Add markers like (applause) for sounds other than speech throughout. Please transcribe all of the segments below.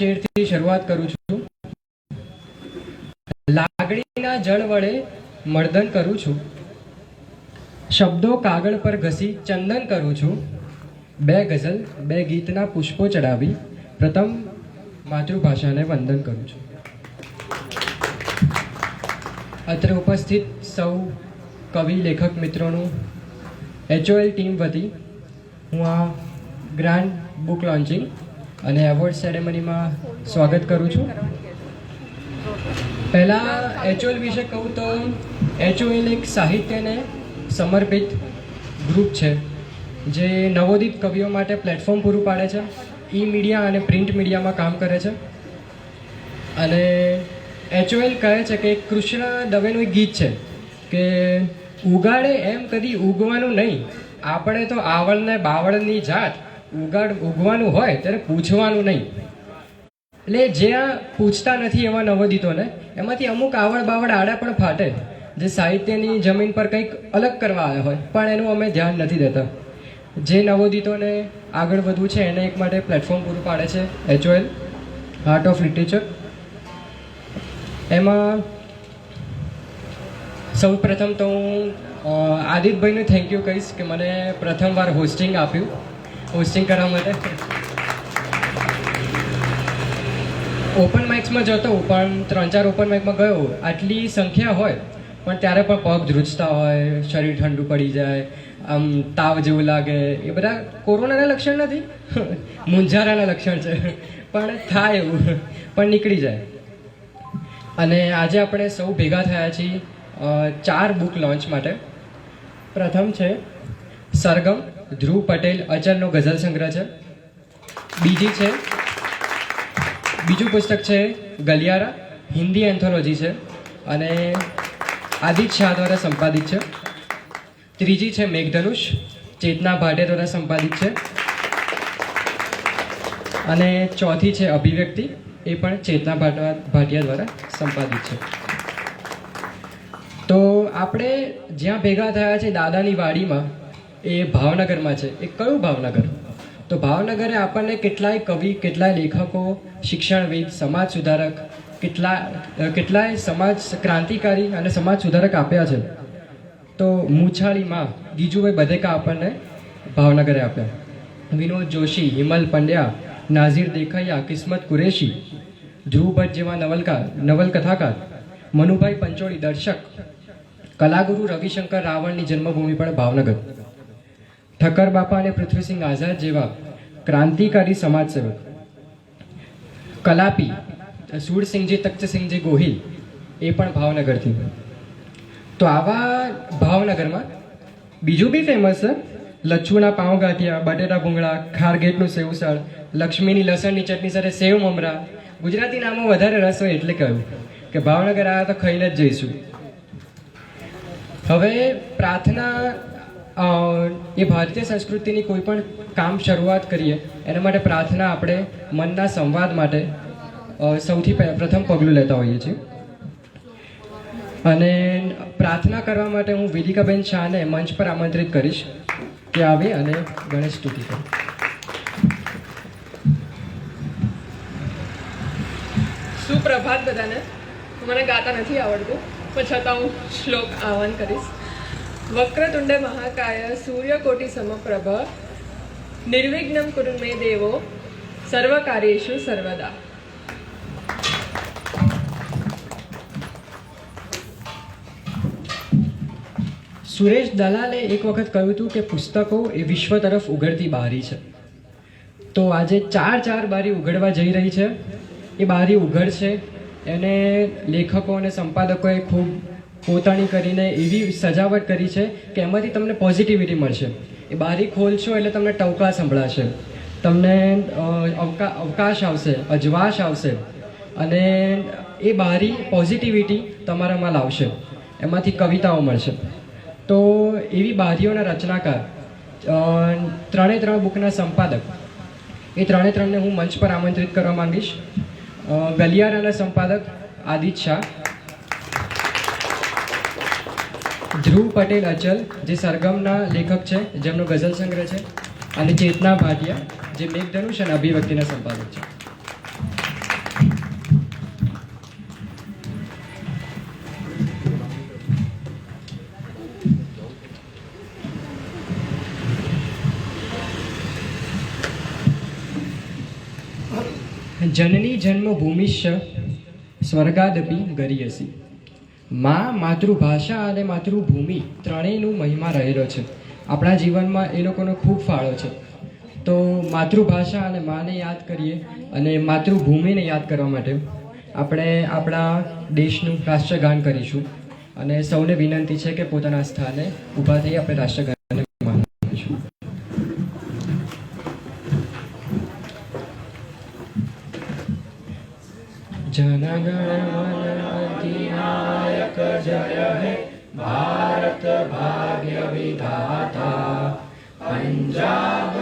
શેરથી શરૂઆત કરું છું. લાગણીના જળ વડે મર્દન કરું છું. શબ્દો કાગળ પર ઘસી ચંદન કરું છું. બે ગઝલ, બે ગીતના પુષ્પો ચડાવી પ્રથમ માતૃભાષાને વંદન કરું છું. અત્રે ઉપસ્થિત સૌ કવિ લેખક મિત્રોનું એચઓએલ ટીમ વતી હું આ ગ્રાન્ડ બુક લોન્ચિંગ અને એવોર્ડ સેરેમનીમાં સ્વાગત કરું છું. પહેલાં એચઓએલ વિશે કહું તો એચઓએલ એક સાહિત્યને સમર્પિત ગ્રુપ છે, જે નવોદિત કવિઓ માટે પ્લેટફોર્મ પૂરું પાડે છે ઈ મીડિયા અને પ્રિન્ટ મીડિયામાં કામ કરે છે. અને એચઓએલ કહે છે કે કૃષ્ણ દવેનું એક ગીત છે કે ઉગાડે એમ કદી ઉગવાનું નહીં, આપણે તો આવળને બાવળની જાત ઉગાડ ઉગવાનું હોય ત્યારે પૂછવાનું નહીં. એટલે જ્યાં પૂછતા નથી એવા નવોદિતોને, એમાંથી અમુક આવડ બાવડ આડા પણ ફાટે. જે સાહિત્યની જમીન પર કંઈક અલગ કરવા આવ્યા હોય, પણ એનું અમે ધ્યાન નથી દેતા. જે નવોદિતોને આગળ વધવું છે, એને એક માટે પ્લેટફોર્મ પૂરું પાડે છે એચઓએલ આર્ટ ઓફ લિટરેચર એમાં સૌ પ્રથમ તો હું આદિત્યભાઈને થેન્ક યુ કહીશ કે મને પ્રથમવાર હોસ્ટિંગ આપ્યું. હોસ્ટિંગ કરવા માટે. ઓપન માઇક્સમાં જતો પણ ત્રણ ચાર ઓપન માઇકમાં ગયો આટલી સંખ્યા હોય, પણ ત્યારે પણ પગ ધ્રુજતા હોય, શરીર ઠંડુ પડી જાય, આમ તાવ જેવું લાગે. એ બધા કોરોનાના લક્ષણ નથી, (laughs) મૂંઝારાના લક્ષણ છે. પણ થાય એવું, પણ નીકળી જાય. અને આજે આપણે સૌ ભેગા થયા છીએ ચાર બુક લોન્ચ માટે. પ્રથમ છે, સરગમ. ધ્રુવ પટેલ અચરનો ગઝલ સંગ્રહ છે. બીજી છે, બીજું પુસ્તક છે, ગલિયારા, હિન્દી એન્થોલોજી છે અને આદિત્ય શાહ દ્વારા સંપાદિત છે. ત્રીજી છે, મેઘધનુષ, ચેતના ભાટે દ્વારા સંપાદિત છે. અને ચોથી છે, અભિવ્યક્તિ, એ પણ ચેતના ભાટિયા દ્વારા સંપાદિત છે. તો આપણે જ્યાં ભેગા થયા છે દાદાની વાડીમાં એ ભાવનગરમાં છે. એ કયું ભાવનગર? તો ભાવનગરે આપણને કેટલાય કવિ, કેટલાય લેખકો, શિક્ષણવિદ, સમાજ સુધારક, કેટલા કેટલાય સમાજ ક્રાંતિકારી અને સમાજ સુધારક આપ્યા છે. તો મૂછાળીમાં ગીજુભાઈ બધેકા આપણને ભાવનગરે આપ્યા. વિનોદ જોશી, હિમલ પંડ્યા, નાઝીર દેખૈયા કિસ્મત કુરેશી ધ્રુવ ભટ્ટ જેવા નવલકાર નવલકથાકાર, મનુભાઈ પંચોળી દર્શક, કલાગુરુ રવિશંકર રાવણની જન્મભૂમિ પણ ભાવનગર. ઠક્કર બાપા અને પૃથ્વીસિંહ આઝાદ જેવા ક્રાંતિકારી સમાજસેવક, કલાપી સુરસિંહજી તખ્તસિંહજી ગોહિલ, એ પણ ભાવનગરથી. તો આવા ભાવનગરમાં બીજું બી ફેમસ છે, લચ્છુના પાઉં ગાંઠિયા બટેટા ભૂંગળા ખારગેટનું સેવસળ, લક્ષ્મીની લસણની ચટણી સાથે સેવ મમરા. ગુજરાતી નામો વધારે રસ હોય એટલે કહ્યું કે ભાવનગર આવ્યા તો ખાઈને જ જઈશું. હવે પ્રાર્થના એ ભારતીય સંસ્કૃતિની કોઈ પણ કામ શરૂઆત કરીએ, એના માટે પ્રાર્થના આપણે મનના સંવાદ માટે સૌથી પ્રથમ પગલું લેતા હોઈએ છીએ. અને પ્રાર્થના કરવા માટે હું વેદિકાબેન શાહને મંચ પર આમંત્રિત કરીશ કે આવે અને ગણેશ સ્તુતિ કરે. સુપ્રભાત બધાને. મને ગાતા નથી આવડતું, પણ છતાં હું શ્લોક આહવાન કરીશ. વક્રતુંડ મહાકાય સૂર્યકોટિ સમપ્રભ નિર્વિઘ્નમ કુરુ મે દેવો સર્વકાર્યેષુ સર્વદા સુરેશ દલાલે એક વખત કહ્યું હતું કે પુસ્તકો એ વિશ્વ તરફ ઉઘડતી બારી છે. તો આજે ચાર ચાર બારી ઉઘડવા જઈ રહી છે. એ બારી ઉઘડશે એને લેખકો અને સંપાદકોએ ખૂબ પોતાની કરીને એવી સજાવટ કરી છે કે એમાંથી તમને પોઝિટિવિટી મળશે. એ બારી ખોલશો એટલે તમને ટવકા સંભળાશે. તમને અવકા, અવકાશ આવશે, અજવાશ આવશે. અને એ બારી પોઝિટિવિટી તમારામાં લાવશે. એમાંથી કવિતાઓ મળશે. તો એવી બારીઓના રચનાકાર ત્રણે ત્રણ બુકના સંપાદક. એ ત્રણે ત્રણને હું મંચ પર આમંત્રિત કરવા માંગીશ. ગલિયારાના સંપાદક આદિત શાહ. ધ્રુવ પટેલ અચલ, જે સરગમના લેખક છે, જેમનો ગઝલ સંગ્રહ છે, અને ચેતના ભાટિયા, જે મેઘધનુષ અને અભિવ્યક્તિના સંપાદક છે. જનની જન્મભૂમિશ્ચ સ્વર્ગાદપી ગરીયસી. માં માતૃભાષા અને માતૃભૂમિ ત્રણેયનું મહિમા રહેલો છે. આપણા જીવનમાં એ લોકોનો ખૂબ ફાળો છે. તો માતૃભાષા અને માને યાદ કરીએ અને માતૃભૂમિને યાદ કરવા માટે આપણે આપણા દેશનું રાષ્ટ્રગાન કરીશું. અને સૌને વિનંતી છે કે પોતાના સ્થાને ઊભા થઈ આપણે રાષ્ટ્રગાનને માન આપીશું જનગણ મન અધિનાયક જય હે ભારત ભાગ્ય વિધાતા પંજાબ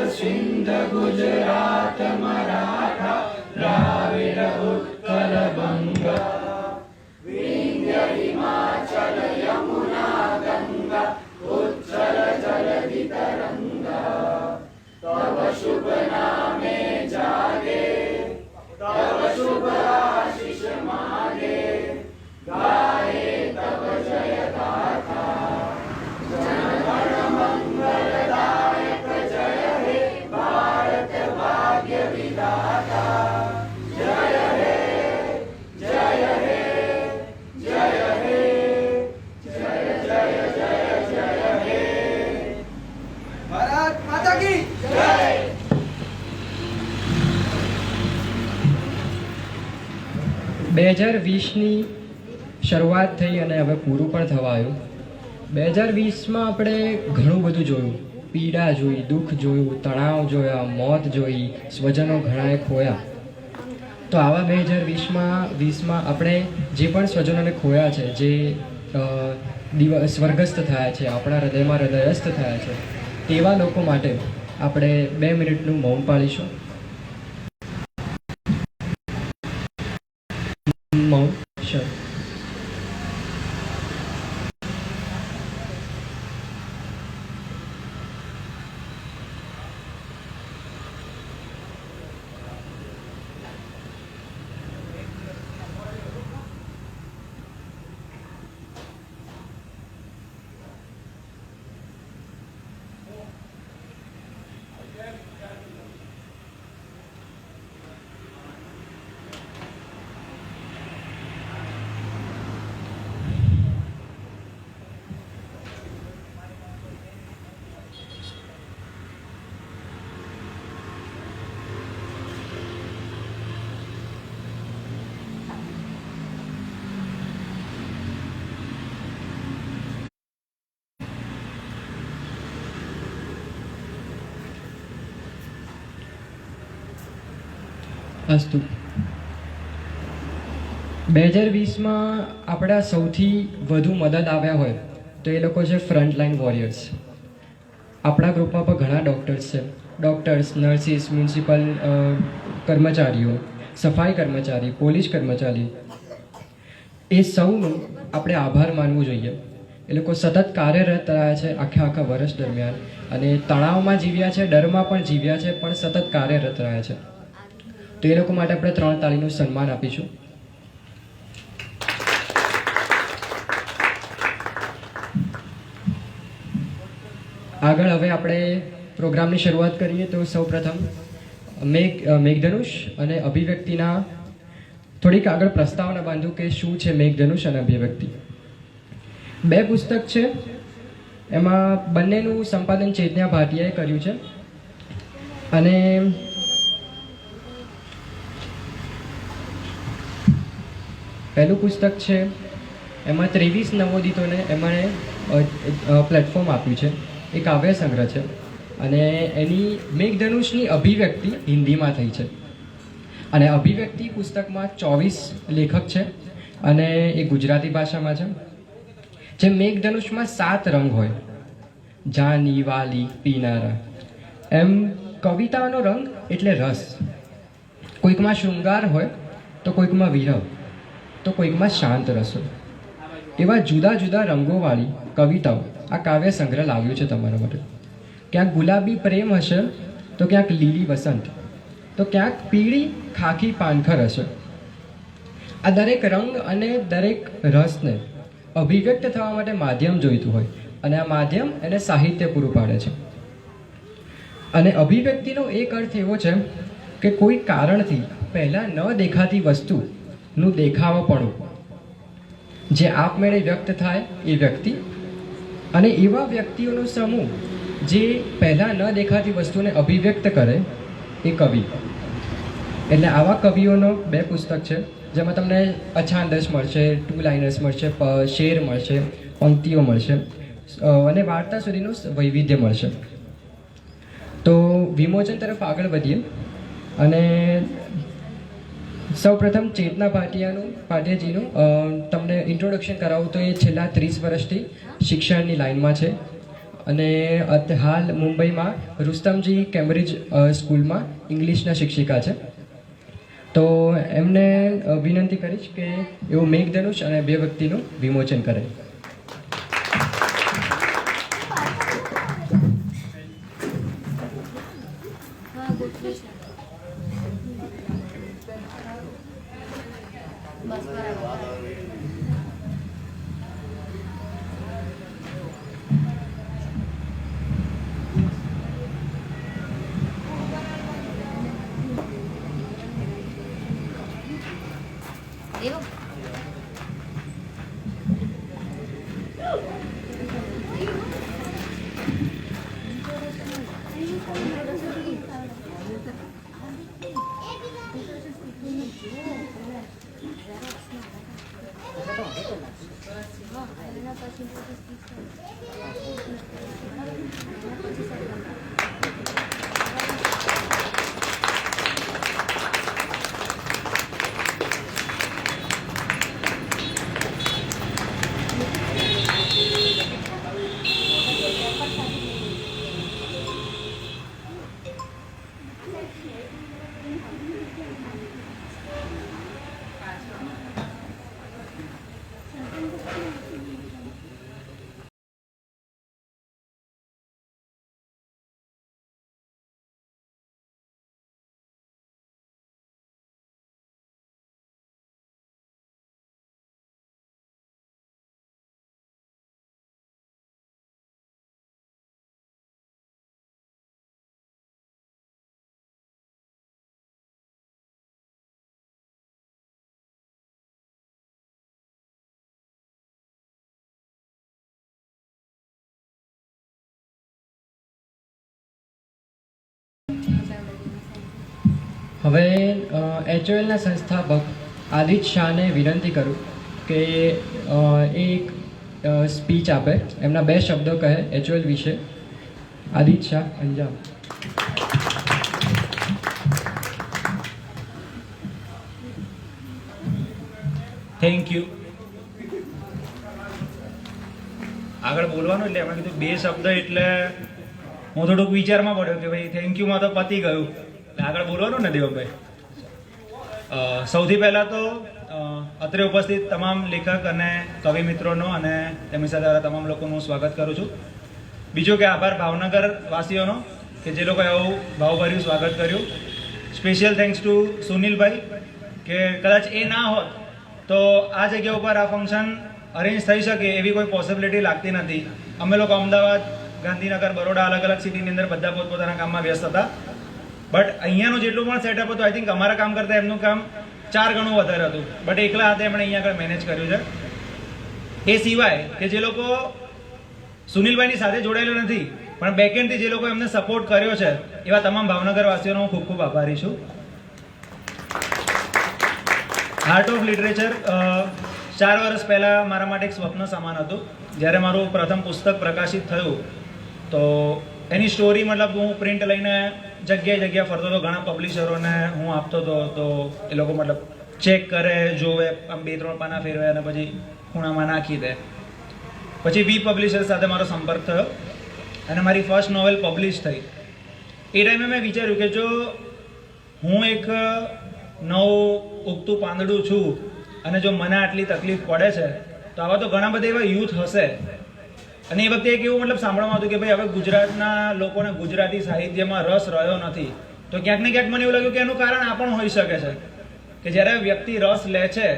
હજાર વીસની શરૂઆત થઈ અને હવે પૂરું પણ થવા આવ્યું બે હજાર વીસમાં આપણે ઘણું બધું જોયું. પીડા જોઈ, દુઃખ જોયું, તણાવ જોયા, મોત જોઈ, સ્વજનો ઘણાએ ખોયા. તો આવા બે હજાર વીસમાં વીસમાં આપણે જે પણ સ્વજનોને ખોયા છે, જે દિવસ, સ્વર્ગસ્થ થયા છે, આપણા હૃદયમાં હૃદયસ્થ થયા છે, તેવા લોકો માટે આપણે બે મિનિટનું મૌન પાળીશું. મૌન શર અસ્તુ બે હજાર વીસમાં આપણા સૌથી વધુ મદદ આવ્યા હોય તો એ લોકો છે ફ્રન્ટલાઇન વોરિયર્સ આપણા ગ્રુપમાં પણ ઘણા ડૉક્ટર્સ છે. ડૉક્ટર્સ નર્સિસ મ્યુનિસિપલ કર્મચારીઓ, સફાઈ કર્મચારી, પોલીસ કર્મચારી. એ સૌનું આપણે આભાર માનવું જોઈએ. એ લોકો સતત કાર્યરત રહ્યા છે આખા આખા વર્ષ દરમિયાન અને તણાવમાં જીવ્યા છે, ડરમાં પણ જીવ્યા છે, પણ સતત કાર્યરત રહ્યા છે. તો એ લોકો માટે આપણે ત્રણ તાળીનું સન્માન આપીશું. આગળ હવે આપણે પ્રોગ્રામની શરૂઆત કરીએ તો સૌપ્રથમ મેઘ મેઘધનુષ અને અભિવ્યક્તિના થોડીક આગળ પ્રસ્તાવના બાંધું કે શું છે મેઘધનુષ અને અભિવ્યક્તિ. બે પુસ્તક છે. એમાં બંનેનું સંપાદન ચેતન્યા ભાટિયાએ કર્યું છે. અને પહેલું પુસ્તક છે, એમાં ત્રેવીસ નવોદિતોને એમણે પ્લેટફોર્મ આપ્યું છે. એ કાવ્ય સંગ્રહ છે અને એની મેઘધનુષની અભિવ્યક્તિ હિન્દીમાં થઈ છે. અને અભિવ્યક્તિ પુસ્તકમાં ચોવીસ લેખક છે અને એ ગુજરાતી ભાષામાં છે. જે મેઘધનુષમાં સાત રંગ હોય. જાની, વાલી, પીનારા. એમ કવિતાનો રંગ એટલે રસ. કોઈકમાં શૃંગાર હોય તો કોઈકમાં વિરહ. તો કોઈકમાં શાંત રસો. એવા જુદા જુદા રંગોવાળી કવિતાઓ આ કાવ્ય સંગ્રહ લાવ્યું છે તમારા માટે. ક્યાંક ગુલાબી પ્રેમ હશે, તો ક્યાંક લીલી વસંત, તો ક્યાંક પીળી ખાખી પાનખર હશે. આ દરેક રંગ અને દરેક રસને અભિવ્યક્ત થવા માટે માધ્યમ જોઈતું હોય અને આ માધ્યમ એને સાહિત્ય પૂરું પાડે છે. અને અભિવ્યક્તિનો એક અર્થ એવો છે કે કોઈ કારણથી પહેલાં ન દેખાતી વસ્તુનું દેખાવાપણું. જે આપમેળે વ્યક્ત થાય એ વ્યક્તિ અને એવા વ્યક્તિઓનો સમૂહ જે પહેલાં ન દેખાતી વસ્તુને અભિવ્યક્ત કરે એ કવિ. એટલે આવા કવિઓનો બે પુસ્તક છે, જેમાં તમને અછાંદસ મળશે ટુ લાઇનર્સ મળશે શેર મળશે, પંક્તિઓ મળશે અને વાર્તા સુધીનું વૈવિધ્ય મળશે. તો વિમોચન તરફ આગળ વધીએ અને સૌપ્રથમ ચેતના ભાટિયાનું, ભાટિયાજીનું તમને ઇન્ટ્રોડક્શન કરાવું તો એ છેલ્લા ત્રીસ વર્ષથી શિક્ષણની લાઇનમાં છે. અને અત- હાલ મુંબઈમાં રુસ્તમજી કેમ્બ્રિજ સ્કૂલમાં ઇંગ્લિશના શિક્ષિકા છે. તો એમને વિનંતી કરીશ કે એવો મેઘધનુષ અને બે વ્યક્તિનું વિમોચન કરે. હવે એચઓએલના સંસ્થાપક આદિત શાહને વિનંતી કરું કે એક સ્પીચ આપે. એમના બે શબ્દો કહે એચઓએલ વિશે. આદિત શાહ, અંજામ. થેન્ક યુ આગળ બોલવાનું એટલે એમણે કીધું બે શબ્દ એટલે હું થોડુંક વિચારમાં પડ્યો કે ભાઈ થેન્ક યુમાં તો પતી ગયું. આગળ બોલવાનું ને દેવભાઈ સૌથી પહેલાં તો અત્રે ઉપસ્થિત તમામ લેખક અને કવિ મિત્રોનો અને તેમની સાથે તમામ લોકોનું સ્વાગત કરું છું. બીજું કે આભાર ભાવનગર વાસીઓનો, કે જે લોકોએ આવું ભાવભર્યું સ્વાગત કર્યું. સ્પેશિયલ થેન્ક્સ ટુ સુનિલભાઈ, કે કદાચ એ ના હોત, તો આ જગ્યા ઉપર આ ફંક્શન અરેન્જ થઈ શકે એવી કોઈ પોસિબિલિટી લાગતી નથી. અમે લોકો અમદાવાદ, ગાંધીનગર, બરોડા અલગ અલગ સિટીની અંદર બધા પોતપોતાના કામમાં વ્યસ્ત હતા. બટ અહીંયાનું જેટલું પણ સેટઅપ હતું આઈ થિંક અમારા કામ કરતાં એમનું કામ ચાર ગણું વધારે હતું. બટ એકલા હાથે એમણે અહીંયા આગળ મેનેજ કર્યું છે. એ સિવાય કે જે લોકો સુનિલભાઈની સાથે જોડાયેલો નથી, પણ બેકેન્ડથી જે લોકો એમને સપોર્ટ કર્યો છે, એવા તમામ ભાવનગર વાસીઓનો હું ખૂબ ખૂબ આભારી છું. હાર્ટ ઓફ લિટરેચર ચાર વર્ષ પહેલાં મારા માટે એક સ્વપ્ન સમાન હતું. જ્યારે મારું પ્રથમ પુસ્તક પ્રકાશિત થયું, તો એની સ્ટોરી મતલબ હું પ્રિન્ટ લઈને જગ્યાએ જગ્યાએ ફરતો હતો. ઘણા પબ્લિશરોને હું આપતો હતો તો એ લોકો મતલબ ચેક કરે, જોવે, આમ બે ત્રણ પાના ફેરવે અને પછી ખૂણામાં નાખી દે. પછી વી પબ્લિશર સાથે મારો સંપર્ક થયો અને મારી ફર્સ્ટ નોવેલ પબ્લિશ થઈ. એ ટાઈમે મેં વિચાર્યું કે જો હું એક નવું ઉગતું પાંદડું છું અને જો મને આટલી તકલીફ પડે છે, તો આવા તો ઘણા બધા એવા યુથ હશે. અને એ વખતે એક એવું મતલબ સાંભળવામાં હતું કે ભાઈ, હવે ગુજરાતના લોકોને ગુજરાતી સાહિત્યમાં રસ રહ્યો નથી. તો ક્યાંક ને ક્યાંક મને એવું લાગ્યું કે એનું કારણ આ પણ હોઈ શકે છે, કે જ્યારે વ્યક્તિ રસ લે છે,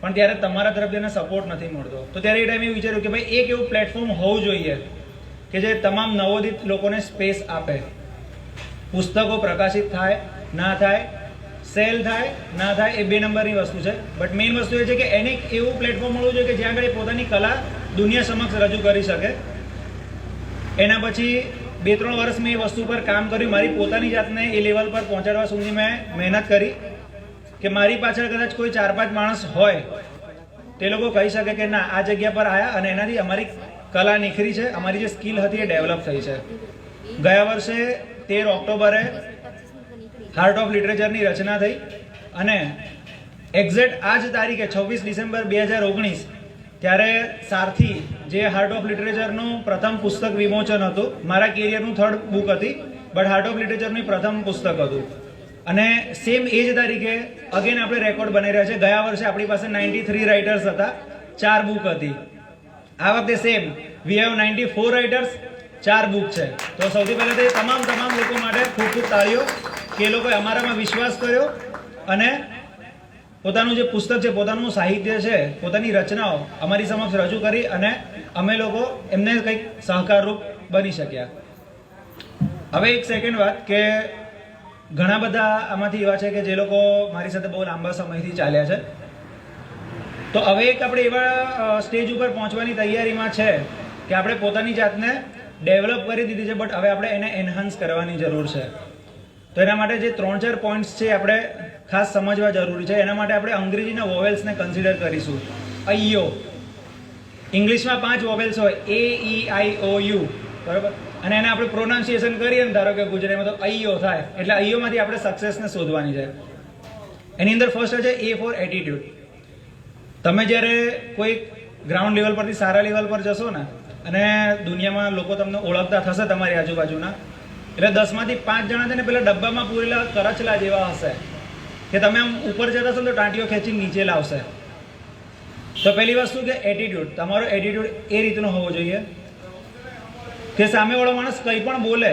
પણ ત્યારે તમારા તરફથી એને સપોર્ટ નથી મળતો. તો ત્યારે એ ટાઈમે વિચાર્યું કે ભાઈ, એક એવું પ્લેટફોર્મ હોવું જોઈએ, કે જે તમામ નવોદિત લોકોને સ્પેસ આપે. પુસ્તકો પ્રકાશિત થાય, ના થાય સેલ થાય, ના થાય, એ બે નંબરની વસ્તુ છે. બટ મેઇન વસ્તુ એ છે કે એને એવું પ્લેટફોર્મ મળવું જોઈએ કે જ્યાં આગળ પોતાની કલા દુનિયા સમક્ષ રજૂ કરી શકે. એના પછી બે ત્રણ વર્ષ મેં એ વસ્તુ પર કામ કર્યું. મારી પોતાની જાતને એ લેવલ પર પહોંચાડવા સુધી મેં મહેનત કરી કે મારી પાછળ કદાચ કોઈ ચાર પાંચ માણસ હોય, તે લોકો કહી શકે કે ના, આ જગ્યા પર આવ્યા અને એનાથી અમારી કલા નીખરી છે. અમારી જે સ્કિલ હતી એ ડેવલપ થઈ છે. ગયા વર્ષે તેર ઓક્ટોબરે હાર્ટ ઓફ લિટરેચરની રચના થઈ અને એક્ઝેક્ટ આ જ તારીખે છવ્વીસ ડિસેમ્બર બે હજાર ઓગણીસ ત્યારે સારથી જે હાર્ટ ઓફ લિટરેચરનું પ્રથમ પુસ્તક વિમોચન હતું, મારા કેરિયરનું થર્ડ બુક હતી બટ હાર્ટ ઓફ લિટરેચરનું પ્રથમ પુસ્તક હતું. અને સેમ એ જ તારીખે અગેન આપણે રેકોર્ડ બનાવી રહ્યા છે. ગયા વર્ષે આપણી પાસે નાઇન્ટી થ્રી રાઇટર્સ હતા, ચાર બુક હતી. આ વખતે same we have ninety four writers ચાર બુક છે. તો સૌથી પહેલાં તો તમામ તમામ લોકો માટે ખૂબ ખૂબ તાળીઓ કે એ લોકોએ અમારામાં વિશ્વાસ કર્યો અને પોતાનું જે પુસ્તક છે, પોતાનું સાહિત્ય છે, પોતાની રચનાઓ અમારી સમક્ષ રજૂ કરી અને અમે લોકો એમને કંઈક સહકારરૂપ બની શક્યા. હવે એક સેકન્ડ વાત કે ઘણા બધા આમાંથી એવા છે કે જે લોકો મારી સાથે બહુ લાંબા સમયથી ચાલ્યા છે. તો હવે એક આપણે એવા સ્ટેજ ઉપર પહોંચવાની તૈયારીમાં છે કે આપણે પોતાની જાતને ડેવલપ કરી દીધી છે બટ હવે આપણે એને એન્હાન્સ કરવાની જરૂર છે. તો એના માટે જે ત્રણ ચાર પોઈન્ટ્સ છે આપણે ખાસ સમજવા જરૂરી છે. એના માટે આપણે અંગ્રેજીના વોવેલ્સને કન્સિડર કરીશું. અયો ઇંગ્લિશમાં પાંચ વોવેલ્સ હોય. એ ઈ e, આઈ ઓ યુ બરાબર? અને એને આપણે પ્રોનાઉન્સિએશન કરીએ ને, ધારો કે ગુજરાતીમાં તો અયો થાય. એટલે અયોમાંથી આપણે સક્સેસને શોધવાની છે. એની અંદર ફર્સ્ટ છે એ ફોર એટીટ્યુડ તમે જ્યારે કોઈ ગ્રાઉન્ડ લેવલ પરથી સારા લેવલ પર જશો ને, અને દુનિયામાં લોકો તમને ઓળખતા થશે તમારી આજુબાજુના, એટલે દસમાંથી પાંચ જણા છે ને, પેલા ડબ્બામાં પૂરેલા કરચલા જેવા હશે. કે તમે આમ ઉપર જતા ને તો ટાંટીઓ ખેંચીને નીચે લાવશે. તો પહેલી વસ્તુ કે એટીટ્યુડ તમારો એટીટ્યુડ એ રીતનો હોવો જોઈએ. કે સામેવાળો માણસ કંઈ પણ બોલે,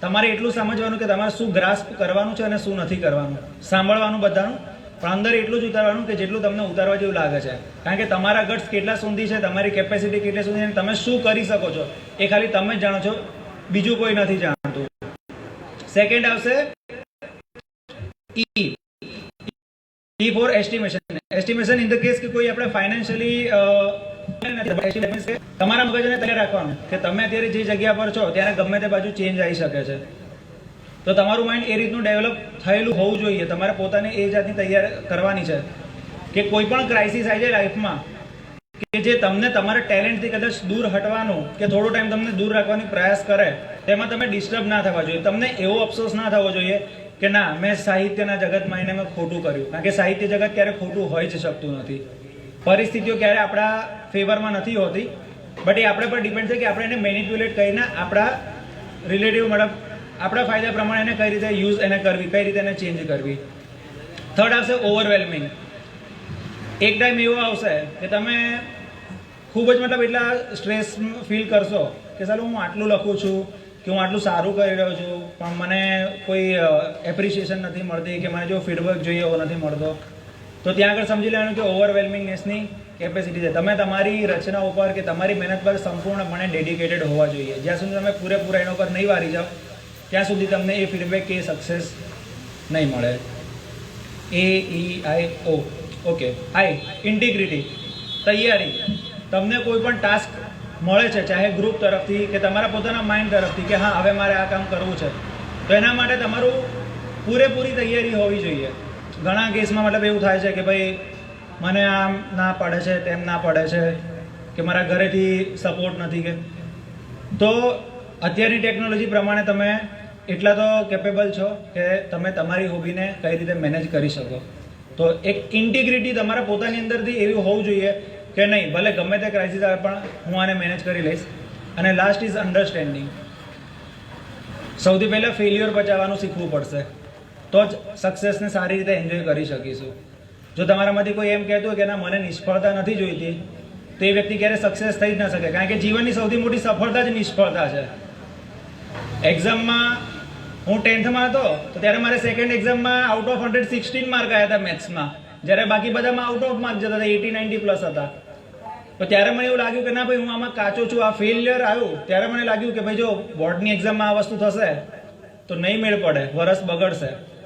તમારે એટલું સમજવાનું કે તમારે શું ગ્રાસ્પ કરવાનું છે અને શું નથી કરવાનું. સાંભળવાનું બધાનું, પણ અંદર એટલું જ ઉતારવાનું કે જેટલું તમને ઉતારવા જેવું લાગે છે. કારણ કે તમારા ગટ્સ કેટલા સુધી છે, તમારી કેપેસિટી કેટલી સુધી છે તમે શું કરી શકો છો, એ ખાલી તમે જ જાણો છો, બીજું કોઈ નથી જાણતું. સેકન્ડ આવશે E E for estimation. Estimation in the case કે કોઈ આપણે ફાઇનાન્શિયલી તમારા મગજને તૈયાર રાખવાનું કે તમે અત્યારે જે જગ્યા પર છો, ત્યારે ગમે તે બાજુ ચેન્જ આવી શકે છે. તો તમારું માઇન્ડ એ રીતનું ડેવલપ થયેલું હોવું જોઈએ. તમારે પોતાને એ જાતની તૈયાર કરવાની છે. કે કોઈ પણ ક્રાઇસિસ આવી જાય લાઈફમાં કે જે તમને તમારા ટેલેન્ટથી કદાચ દૂર હટવાનું, કે થોડો ટાઈમ તમને દૂર રાખવાની પ્રયાસ કરે, તેમાં તમે ડિસ્ટર્બ ના થવા જોઈએ. તમને એવો અફસોસ ના થવો જોઈએ કે ના, મેં સાહિત્યના જગતમાં એને મેં ખોટું કર્યું. કારણ કે સાહિત્ય જગત ક્યારે ખોટું હોઈ જ શકતું નથી. પરિસ્થિતિઓ ક્યારે આપણા ફેવરમાં નથી હોતી. બટ એ આપણે પર ડિપેન્ડ છે કે આપણે એને મેનિપ્યુલેટ કરીને આપણા રિલેટિવ મતલબ આપણા ફાયદા પ્રમાણે એને કઈ રીતે યુઝ એને કરવી, કઈ રીતે એને ચેન્જ કરવી. થર્ડ આવશે ઓવરવેલ્મિંગ એક ટાઈમ એવો આવશે કે તમે ખૂબ જ મતલબ એટલા સ્ટ્રેસ ફીલ કરશો કે ચાલો હું આટલું લખું છું કે હું આટલું સારું કરી રહ્યો છું, પણ મને કોઈ એપ્રિશિએશન નથી મળતી કે મને જો ફીડબેક જોઈએ એવો નથી મળતો. તો ત્યાં આગળ સમજી લેવાનું કે ઓવરવેલમિંગનેસની કેપેસિટી છે. તમે તમારી રચના ઉપર કે તમારી મહેનત પર સંપૂર્ણપણે ડેડિકેટેડ હોવા જોઈએ. જ્યાં સુધી તમે પૂરેપૂરા એના ઉપર નહીં વારી જાઓ, ત્યાં સુધી તમને એ ફીડબેક કે સક્સેસ નહીં મળે. એ ઈ આઈ ઓ ઓકે આઈ ઇન્ટિગ્રિટી તૈયારી. તમને કોઈ પણ ટાસ્ક મળે છે, ચાહે ગ્રુપ તરફથી કે તમારા પોતાના માઇન્ડ તરફથી કે હા, હવે મારે આ કામ કરવું છે. તો એના માટે તમારું પૂરેપૂરી તૈયારી હોવી જોઈએ. ઘણા કેસમાં મતલબ એવું થાય છે કે ભાઈ મને આમ ના પડે છે, તેમ ના પડે છે, કે મારા ઘરેથી સપોર્ટ નથી કે. તો અત્યારની ટેકનોલોજી પ્રમાણે તમે એટલા તો કેપેબલ છો કે તમે તમારી હોબીને કઈ રીતે મેનેજ કરી શકો. તો એક ઇન્ટિગ્રિટી તમારા પોતાની અંદરથી એવી હોવું જોઈએ કે નહીં, ભલે ગમે તે ક્રાઇસિસ આવે, પણ હું આને મેનેજ કરી લઈશ. અને લાસ્ટ ઇઝ અન્ડરસ્ટેન્ડિંગ સૌથી પહેલાં ફેલિયર બચાવવાનું શીખવું પડશે. તો જ સક્સેસને સારી રીતે એન્જોય કરી શકીશું. જો તમારામાંથી કોઈ એમ કહેતું હોય કે ના, મને નિષ્ફળતા નથી જોઈતી, તો એ વ્યક્તિ ક્યારે સક્સેસ થઈ જ ન શકે. કારણ કે જીવનની સૌથી મોટી સફળતા જ નિષ્ફળતા છે. એક્ઝામમાં હું ટેન્થમાં હતો, તો ત્યારે મારે સેકન્ડ એક્ઝામમાં out of hundred sixteen mark આવ્યા હતા મેથ્સમાં જ્યારે બાકી બધામાં આઉટ ઓફ માર્ક જતા હતા એટી નાઇન્ટી પ્લસ હતા. તો ત્યારે મને એવું લાગ્યું કે ના ભાઈ, હું આમાં કાચો છું, આ ફેલિયર આવ્યું. ત્યારે મને લાગ્યું કે ભાઈ, જો બોર્ડની એક્ઝામમાં આ વસ્તુ થશે, તો નહીં મેળ પડે, વરસ બગડશે.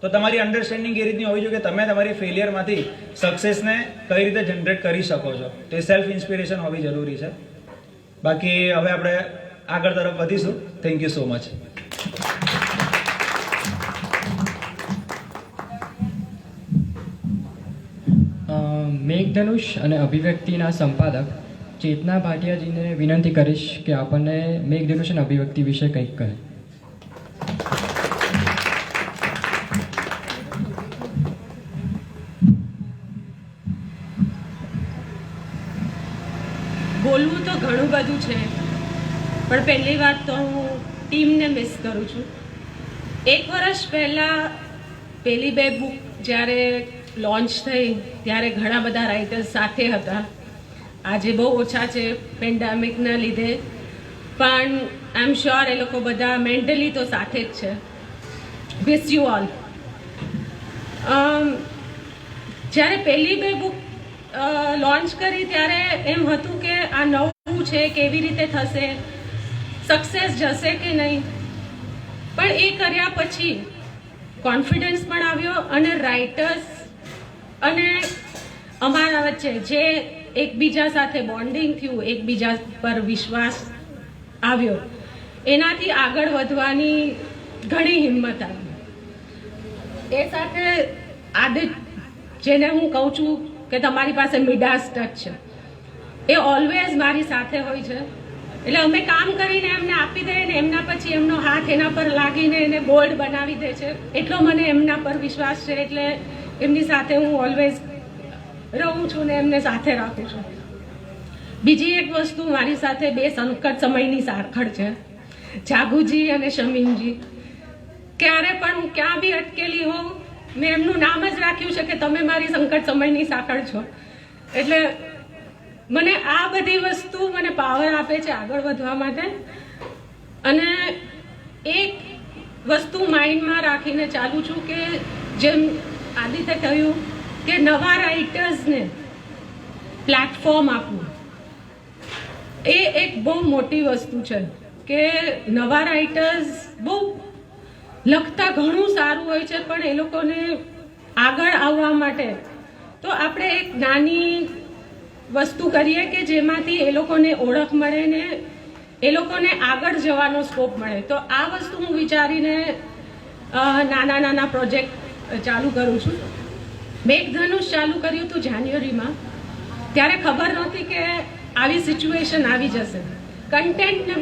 તો તમારી અન્ડરસ્ટેન્ડિંગ એ રીતની હોવી જોઈએ કે તમે તમારી ફેલિયરમાંથી સક્સેસને કઈ રીતે જનરેટ કરી શકો છો. તે સેલ્ફ ઇન્સ્પિરેશન હોવી જરૂરી છે. બાકી હવે આપણે આગળ તરફ વધીશું. Thank you so much Meghdhanush અને અભિવ્યક્તિના સંપાદક ચેતના ભાટિયાજીને વિનંતી કરીશ કે આપણને મેઘધનુષ અને અભિવ્યક્તિ વિશે કંઈક કહે. બોલવું તો ઘણું બધું છે, પણ પહેલી વાત તો હું ટીમને મિસ કરું છું. એક વર્ષ પહેલાં પહેલી બે બુક જ્યારે લોન્ચ થઈ ત્યારે ઘણા બધા રાઇટર્સ સાથે હતા. આજે બહુ ઓછા છે પેન્ડામિકના લીધે. પણ આઈ એમ શ્યોર એ લોકો બધા મેન્ટલી તો સાથે જ છે. વિસ યુ ઓલ જ્યારે પહેલી બે બુક લોન્ચ કરી ત્યારે એમ હતું કે આ નવું છે, કેવી રીતે થશે સક્સેસ જશે કે નહીં? પણ એ કર્યા પછી કોન્ફિડન્સ પણ આવ્યો અને રાઇટર્સ અને અમારા વચ્ચે જે એકબીજા સાથે બોન્ડિંગ થયું, એકબીજા પર વિશ્વાસ આવ્યો, એનાથી આગળ વધવાની ઘણી હિંમત આવી. એ સાથે આદિત જેને હું કહું છું કે તમારી પાસે મિડાસ ટચ છે. એ ઓલવેઝ મારી સાથે હોય છે. એટલે અમે કામ કરીને એમને આપી દઈએ ને એમના પછી એમનો હાથ એના પર લાગીને એને બોલ્ડ બનાવી દે છે. એટલો મને એમના પર વિશ્વાસ છે, એટલે એમની સાથે હું ઓલવેઝ રહું છું ને એમને સાથે રાખું છું. બીજી એક વસ્તુ મારી સાથે બે સંકટ સમયની સારખડ છે. જાગુજી અને શમીનજી ક્યારે પણ હું ક્યાં બી અટકેલી હોઉં, મેં એમનું નામ જ રાખ્યું છે કે તમે મારી સંકટ સમયની સાંકળ છો. એટલે મને આ બધી વસ્તુ મને પાવર આપે છે આગળ વધવા માટે. અને એક વસ્તુ માઇન્ડમાં રાખીને ચાલું છું કે જેમ આદિત્ય કહ્યું કે નવા રાઇટર્સને પ્લેટફોર્મ આપવું. એ એક બહુ મોટી વસ્તુ છે કે નવા રાઇટર્સ બહુ લખતા ઘણું સારું હોય છે, પણ એ લોકોને આગળ આવવા માટે તો આપણે એક નાની વસ્તુ કરીએ કે જેમાંથી એ લોકોને ઓળખ મળે ને એ લોકોને આગળ જવાનો સ્કોપ મળે. તો આ વસ્તુ હું વિચારીને નાના નાના પ્રોજેક્ટ ચાલુ કરું છું. મેઘધનુષ ચાલુ કર્યું હતું જાન્યુઆરીમાં. ત્યારે ખબર નહોતી કે આવી સિચ્યુએશન આવી જશે. કન્ટેન્ટને